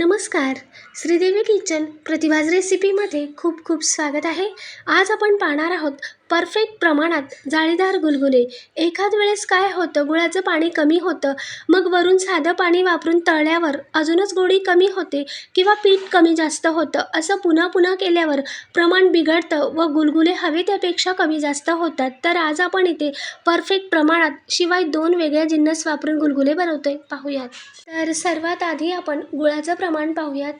नमस्कार. श्रीदेवी किचन प्रतिभाज रेसिपीमध्ये खूप खूप स्वागत आहे. आज आपण पाहणार आहोत परफेक्ट प्रमाणात जाळीदार गुलगुले. एखाद वेळेस काय होतं? गुळाचं पाणी कमी होतं. मग वरून साधं पाणी वापरून तळल्यावर अजूनच गोडी कमी होते किंवा पीठ कमी जास्त होतं असं पुन्हा पुन्हा केल्यावर प्रमाण बिघडतं व गुलगुले हवे त्यापेक्षा कमी जास्त होतात. तर आज आपण इथे परफेक्ट प्रमाणात शिवाय दोन वेगळ्या जिन्नस वापरून गुलगुले बनवतोय. पाहूयात. तर सर्वात आधी आपण गुळाचं प्रमाण पाहूयात.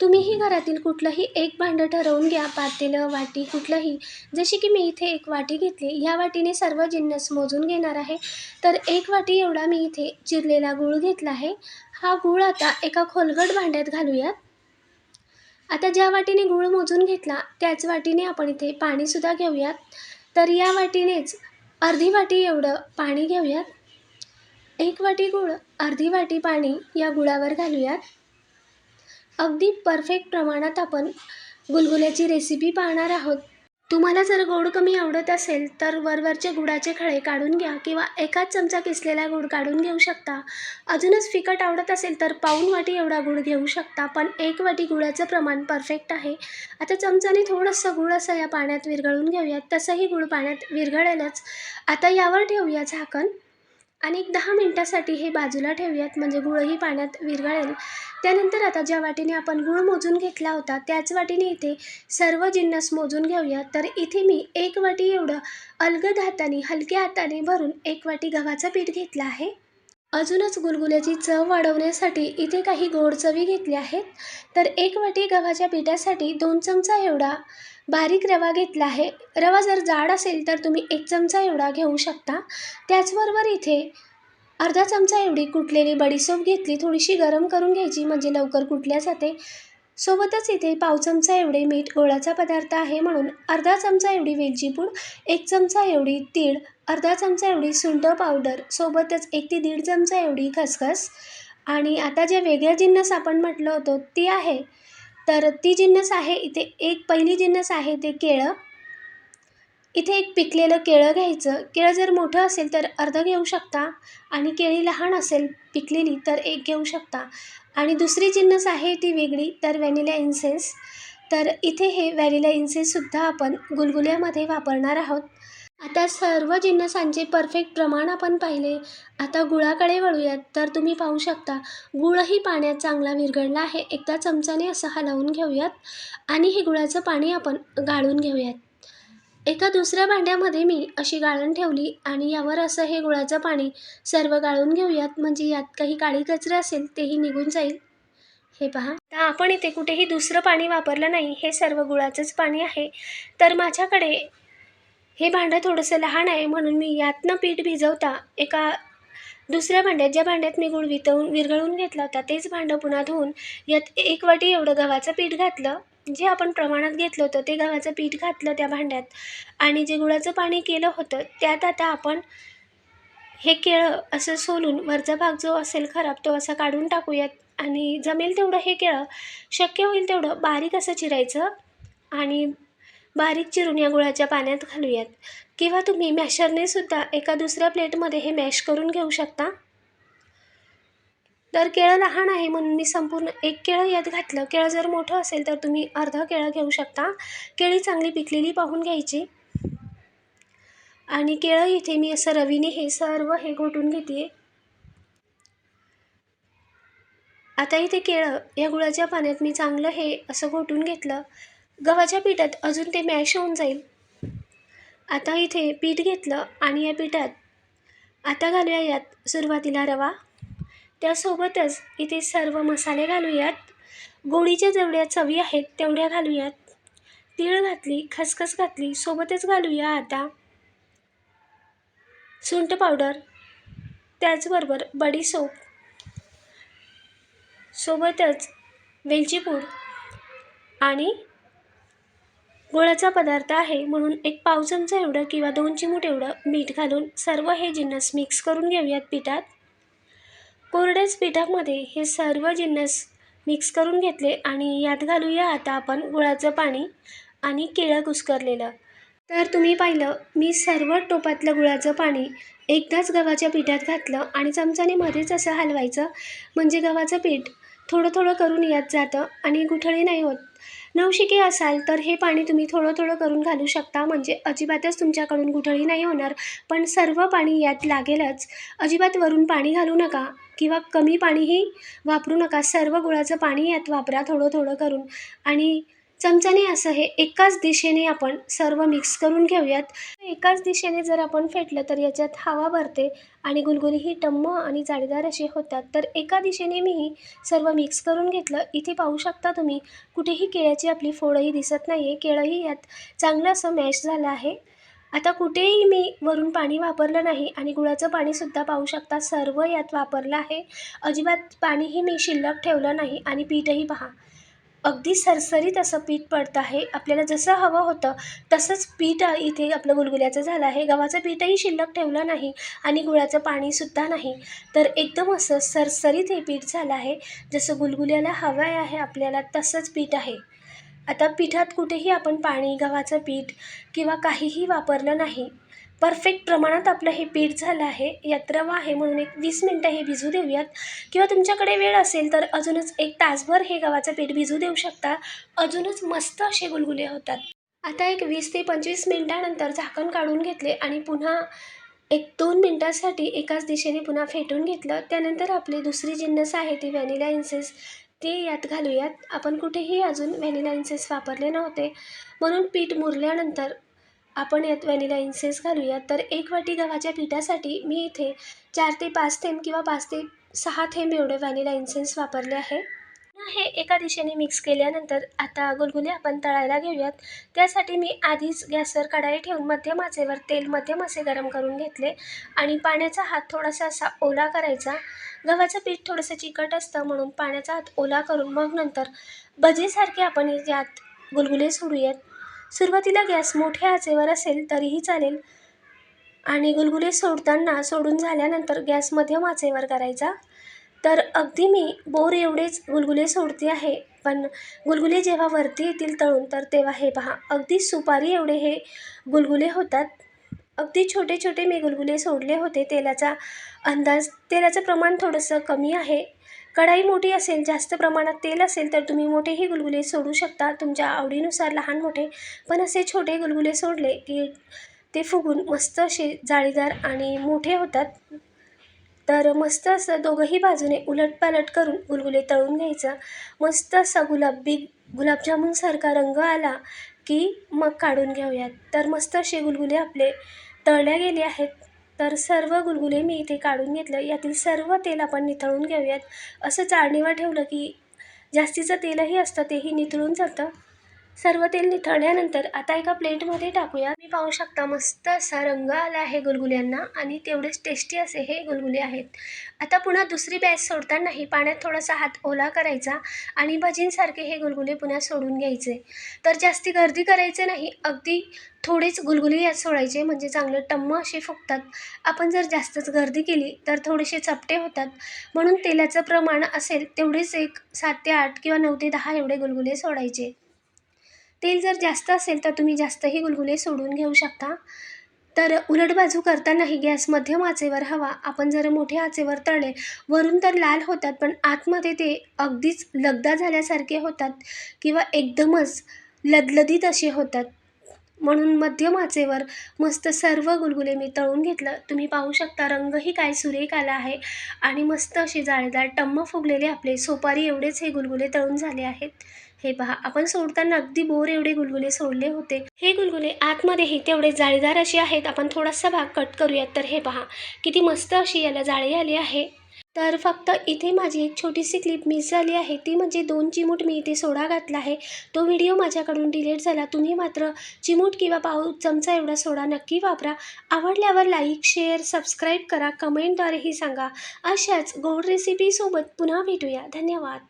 तुम्हीही घरातील कुठलंही एक भांडं ठरवून घ्या पातेलं वाटी कुठलंही. जशी की मी इथे एक वाटी घेतली ह्या वाटीने सर्व जिन्नस मोजून घेणार आहे. तर एक वाटी एवढा मी इथे चिरलेला गूळ घेतला आहे. हा गूळ आता एका खोलगट भांड्यात घालूयात. आता ज्या वाटीने गूळ मोजून घेतला त्याच वाटीने आपण इथे पाणीसुद्धा घेऊयात. तर या वाटीनेच अर्धी वाटी एवढं पाणी घेऊयात. एक वाटी गूळ अर्धी वाटी पाणी या गुळावर घालूयात. अगदी परफेक्ट प्रमाणात आपण गुलगुल्याची रेसिपी पाहणार आहोत. तुम्हाला जर गोड कमी आवडत असेल तर वरवरचे गुळाचे खळे काढून घ्या किंवा एकाच चमचा किसलेला गूळ काढून घेऊ शकता. अजूनच फिकट आवडत असेल तर पाऊण वाटी एवढा गूळ घेऊ शकता पण एक वाटी गुळाचं प्रमाण परफेक्ट आहे. आता चमचाने थोडंसं गूळ असं या पाण्यात विरघळून घेऊयात. तसंही गूळ पाण्यात विरघळेलच. आता यावर ठेवूया झाकण. आणि एक दहा मिनटासाठी हे बाजूला ठेवूयात म्हणजे गुळही पाण्यात विरघळेल. त्यानंतर आता ज्या वाटीने आपण गूळ मोजून घेतला होता त्याच वाटीने इथे सर्व जिन्नस मोजून घेऊया. तर इथे मी एक वाटी एवढं अलगद हाताने हलक्या हाताने भरून एक वाटी गव्हाचं पीठ घेतलं आहे. अजूनच गुलगुल्याची चव वाढवण्यासाठी इथे काही गोड चवी घेतल्या आहेत. तर एक वाटी गव्हाच्या पिठासाठी दोन चमचा एवढा बारीक रवा घेतला आहे. रवा जर जाड असेल तर तुम्ही एक चमचा एवढा घेऊ शकता. त्याचबरोबर इथे अर्धा चमचा एवढी कुटलेली बडीसोप घेतली. थोडीशी गरम करून घ्यायची म्हणजे लवकर कुटल्या जाते. सोबतच इथे पाव चमचा एवढे मीठ गोळाचा पदार्थ आहे म्हणून अर्धा चमचा एवढी वेलची पूड एक चमचा एवढी तीळ अर्धा चमचा एवढी सुंठ पावडर सोबतच एक ते दीड चमचा एवढी खसखस. आणि आता जे वेगळ्या जिन्नस आपण म्हटलं होतं ती आहे. तर ती जिन्नस आहे इथे एक पहिली जिन्नस आहे ते केळं. इथे एक पिकलेलं केळं घ्यायचं. केळं जर मोठं असेल तर अर्धं घेऊ शकता आणि केळी लहान असेल पिकलेली तर एक घेऊ शकता. आणि दुसरी जिन्नस आहे ती वेगळी तर व्हॅनिला इन्सेन्स तर इथे हे व्हॅनिला इन्सेन्ससुद्धा आपण गुलगुल्यामध्ये वापरणार आहोत. आता सर्व जिन्नसांचे परफेक्ट प्रमाण आपण पाहिले. आता गुळाकडे वळूयात तर तुम्ही पाहू शकता गुळही पाण्यात चांगला विरघळला आहे. एकदा चमचाने असं हलवून घेऊयात आणि हे गुळाचं पाणी आपण गाळून घेऊयात. एका दुसऱ्या भांड्यामध्ये मी अशी गाळण ठेवली आणि यावर असं हे गुळाचं पाणी सर्व गाळून घेऊयात म्हणजे यात काही काळी कचरा असेल तेही निघून जाईल. हे पहा. आता आपण इथे कुठेही दुसरं पाणी वापरलं नाही हे सर्व गुळाचंच पाणी आहे. तर माझ्याकडे हे भांडं थोडंसं लहान आहे म्हणून मी यातनं पीठ भिजवता एका दुसऱ्या भांड्यात ज्या भांड्यात मी गुळ वितळून विरघळून घेतला होता तेच भांडं पुन्हा धुवून यात एक वाटी एवढं गव्हाचं पीठ घातलं. जे आपण प्रमाणात घेतलं होतं ते गव्हाचं पीठ घातलं त्या भांड्यात. आणि जे गुळाचं पाणी केलं होतं त्यात आता आपण हे केळं असं सोलून वरचा भाग जो असेल खराब तो असा काढून टाकूयात. आणि जमेल तेवढं हे केळं शक्य होईल तेवढं बारीक असं चिरायचं. आणि बारीक चिरून या गुळाच्या पाण्यात घालूयात. किंवा तुम्ही मॅशरने सुद्धा एका दुसऱ्या प्लेटमध्ये हे मॅश करून घेऊ शकता. तर केळं लहान आहे म्हणून मी संपूर्ण एक केळं यात घातलं. केळं जर मोठं असेल तर तुम्ही अर्धा केळं घेऊ शकता. केळी चांगली पिकलेली पाहून घ्यायची. आणि केळं इथे मी असं रवीने हे सर्व हे घोटून घेते आता इथे केळं या गुळाच्या पाण्यात मी चांगलं हे असं घोटून घेतलं. गव्हाच्या पिठात अजून ते मॅश होऊन जाईल. आता इथे पीठ घेतलं आणि या पिठात आता घालूया यात सुरुवातीला रवा. त्यासोबतच इथे सर्व मसाले घालूयात. गोडीच्या जेवढ्या चवी आहेत तेवढ्या घालूयात. तीळ घातली खसखस घातली सोबतच घालूया आता सुंठ पावडर. त्याचबरोबर बडीसोप सोबतच वेलचीपूर आणि गुळाचा पदार्थ आहे म्हणून एक पाव चमचा एवढं किंवा दोन चिमूट एवढं मीठ घालून सर्व हे जिन्नस मिक्स करून घेऊयात पिठात. कोरड्याच पिठामध्ये हे सर्व जिन्नस मिक्स करून घेतले आणि यात घालूया आता आपण गुळाचं पाणी आणि केळं कुस्करलेलं. तर तुम्ही पाहिलं मी सर्व टोपातलं गुळाचं पाणी एकदाच गव्हाच्या पिठात घातलं आणि चमचाने मध्येच असं हलवायचं. म्हणजे गव्हाचं पीठ थोडं थोडं करून यात जातं आणि गुठळी नाही होत. नवशिके असाल तर हे पाणी तुम्ही थोडं थोडं करून घालू शकता. म्हणजे अजिबातच तुमच्याकडून गुठळी नाही होणार. पण सर्व पाणी यात लागेलच. अजिबात वरून पाणी घालू नका किंवा कमी पाणीही वापरू नका. सर्व गुळाचं पाणी यात वापरा थोडं थोडं करून. आणि चमच्याने असं हे एकाच दिशेने आपण सर्व मिक्स करून घेऊयात. एकाच दिशेने जर आपण फेटलं तर याच्यात हवा भरते आणि गुलगुली ही टम्म आणि जाळीदार अशी होतात. तर एका दिशेने मी ही सर्व मिक्स करून घेतलं. इथे पाहू शकता तुम्ही कुठेही केळ्याची आपली फोडही दिसत नाही आहे केळंही यात चांगलं असं मॅश झालं आहे. आता कुठेही मी वरून पाणी वापरलं नाही आणि गुळाचं पाणीसुद्धा पाहू शकता सर्व यात वापरलं आहे. अजिबात पाणीही मी शिल्लक ठेवलं नाही आणि पीठही पहा. अगदी सरसरीत असं पीठ पडतं आहे. आपल्याला जसं हवं होतं तसंच पीठ इथे आपलं गुलगुल्याचं झालं आहे. गव्हाचं पीठही शिल्लक ठेवलं नाही आणि गुळाचं पाणीसुद्धा नाही. तर एकदम असं सरसरीत हे पीठ झालं आहे. जसं गुलगुल्याला हवं आहे आपल्याला तसंच पीठ आहे. आता पिठात कुठेही आपण पाणी गव्हाचं पीठ किंवा काहीही वापरलं नाही. परफेक्ट प्रमाणात आपलं हे पीठ झालं आहे. यात रवा आहे म्हणून एक वीस मिनटं हे भिजू देऊयात. किंवा तुमच्याकडे वेळ असेल तर अजूनच एक तासभर हे गव्हाचं पीठ भिजू देऊ शकता. अजूनच मस्त असे गुलगुले होतात. आता एक वीस ते पंचवीस मिनटानंतर झाकण काढून घेतले आणि पुन्हा एक दोन मिनटासाठी एकाच दिशेने पुन्हा फेटून घेतलं. त्यानंतर आपली दुसरी जिन्नस आहे ती व्हॅनिला इन्सेस ते यात घालूयात. आपण कुठेही अजून व्हॅनिला इन्सेस वापरले नव्हते. म्हणून पीठ मुरल्यानंतर आपण यात व्हॅनिला इन्सेस घालूयात तर एक वाटी गव्हाच्या पिठासाठी मी इथे चार ते पाच थेंब किंवा पाच ते सहा थेंब एवढे व्हॅनिला इन्सेन्स वापरले आहे. हे एका दिशेने मिक्स केल्यानंतर आता गुलगुले आपण तळायला घेऊयात. त्यासाठी मी आधीच गॅसवर कढाई ठेवून मध्यम आचेवर तेल मध्यम असे गरम करून घेतले आणि पाण्याचा हात थोडासा असा ओला करायचा. गव्हाचं पीठ थोडंसं चिकट असतं म्हणून पाण्याचा हात ओला करून मग नंतर भजेसारखे आपण यात गुलगुले सोडूयात. सुरुवातीला गॅस मोठ्या आचेवर असेल तरीही चालेल. आणि गुलगुले सोडताना सोडून झाल्यानंतर गॅस मध्यम आचेवर करायचा. तर अगदी मी बोर एवढेच गुलगुले सोडते आहे पण गुलगुले जेव्हा वरती येतील तळून तर तेव्हा हे पहा अगदी सुपारी एवढे हे गुलगुले होतात. अगदी छोटे छोटे मी गुलगुले सोडले होते. तेलाचा अंदाज तेलाचं प्रमाण थोडंसं कमी आहे. कढाई मोठी असेल जास्त प्रमाणात तेल असेल तर तुम्ही मोठेही गुलगुले सोडू शकता. तुमच्या आवडीनुसार लहान मोठे पण असे छोटे गुलगुले सोडले की ते फुगून मस्त असे जाळीदार आणि मोठे होतात. तर मस्त असं दोघंही बाजूने उलटपालट करून गुलगुले तळून घ्यायचं. मस्त असा गुलाबी गुलाबजामुनसारखा रंग आला की मग काढून घेऊयात. तर मस्त असे गुलगुले आपले तळल्या गेले आहेत. तर सर्व गुलगुले मी इथे काढून घेतलं. यातील सर्व तेल आपण निथळून घेऊयात. असं चाळणीवर ठेवलं की जास्तीचं तेलही असतं तेही निथळून जातं. सर्व तेल निथळल्यानंतर आता एका प्लेटमध्ये टाकूया. मी पाहू शकता मस्त असा रंग आला आहे गुलगुल्यांना आणि तेवढेच टेस्टी असे हे गुलगुले आहेत. आता पुन्हा दुसरी बॅच सोडतानाही पाण्यात थोडासा हात ओला करायचा आणि भजींसारखे हे गुलगुले पुन्हा सोडून घ्यायचे. तर जास्ती गर्दी करायचे नाही अगदी थोडेच गुलगुले यात सोडायचे म्हणजे चांगले टम्म असे फुगतात. आपण जर जास्तच गर्दी केली तर थोडेसे चपटे होतात. म्हणून तेलाचं प्रमाण असेल तेवढेच एक सात ते आठ किंवा नऊ ते दहा एवढे गुलगुले सोडायचे. तेल जर जास्त असेल तर तुम्ही जास्तही गुलगुले सोडून घेऊ शकता. तर उलट बाजू करतानाही गॅस मध्यम आचेवर हवा. आपण जर मोठ्या आचेवर तळले वरून तर लाल होतात पण आतमध्ये ते अगदीच लगदा झाल्यासारखे होतात किंवा एकदमच लदलदीत असे होतात. म्हणून मध्यम आचेवर मस्त सर्व गुलगुले मी तळून घेतलं. तुम्ही पाहू शकता रंगही काय सुरेख आला आहे आणि मस्त असे जाळीदार टम्म फुगलेले आपले. सोपारी एवढेच हे गुलगुले तळून झाले आहेत. हे पहा आपण सोडताना अगदी बोर एवढे गुलगुले सोडले होते. हे गुलगुले आतमध्येही तेवढे जाळीदार असे आहेत. आपण थोडासा भाग कट करूयात. तर हे पहा किती मस्त अशी याला जाळी आली आहे. तर फक्त इथे माझी एक छोटीशी क्लिप मिस झाली आहे. ती म्हणजे दोन चिमूट मी इथे सोडा घातला आहे. तो व्हिडिओ माझ्याकडून डिलीट झाला. तुम्ही मात्र चिमूट किंवा पाऊ चमचा एवढा सोडा नक्की वापरा. आवडल्यावर लाईक शेअर सबस्क्राईब करा. कमेंटद्वारेही सांगा. अशाच गोड रेसिपीसोबत पुन्हा भेटूया. धन्यवाद.